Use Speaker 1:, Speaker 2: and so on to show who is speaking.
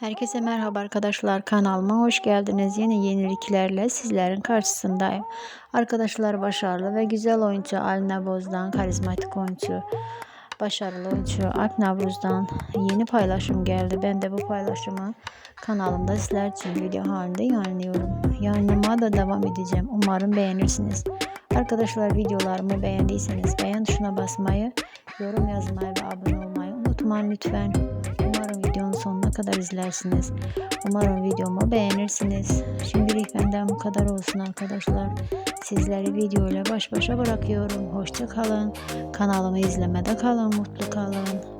Speaker 1: Herkese merhaba arkadaşlar kanalıma hoş geldiniz. Yeni yeniliklerle sizlerin karşısındayım. Arkadaşlar başarılı ve güzel oyuncu Alina Boz'dan karizmatik oyuncu başarılı oyuncu Alp Navruz'dan yeni paylaşım geldi. Ben de bu paylaşımı kanalımda sizler için video halinde yayınlıyorum. Yayınlamaya da devam edeceğim. Umarım beğenirsiniz. Arkadaşlar videolarımı beğendiyseniz beğen tuşuna basmayı, yorum yazmayı ve abone olmayı unutmayın lütfen. Videonun sonuna kadar izlersiniz. Umarım videomu beğenirsiniz. Şimdilik benden bu kadar olsun arkadaşlar. Sizleri videoyla baş başa bırakıyorum. Hoşça kalın. Kanalımı izlemede kalın. Mutlu kalın.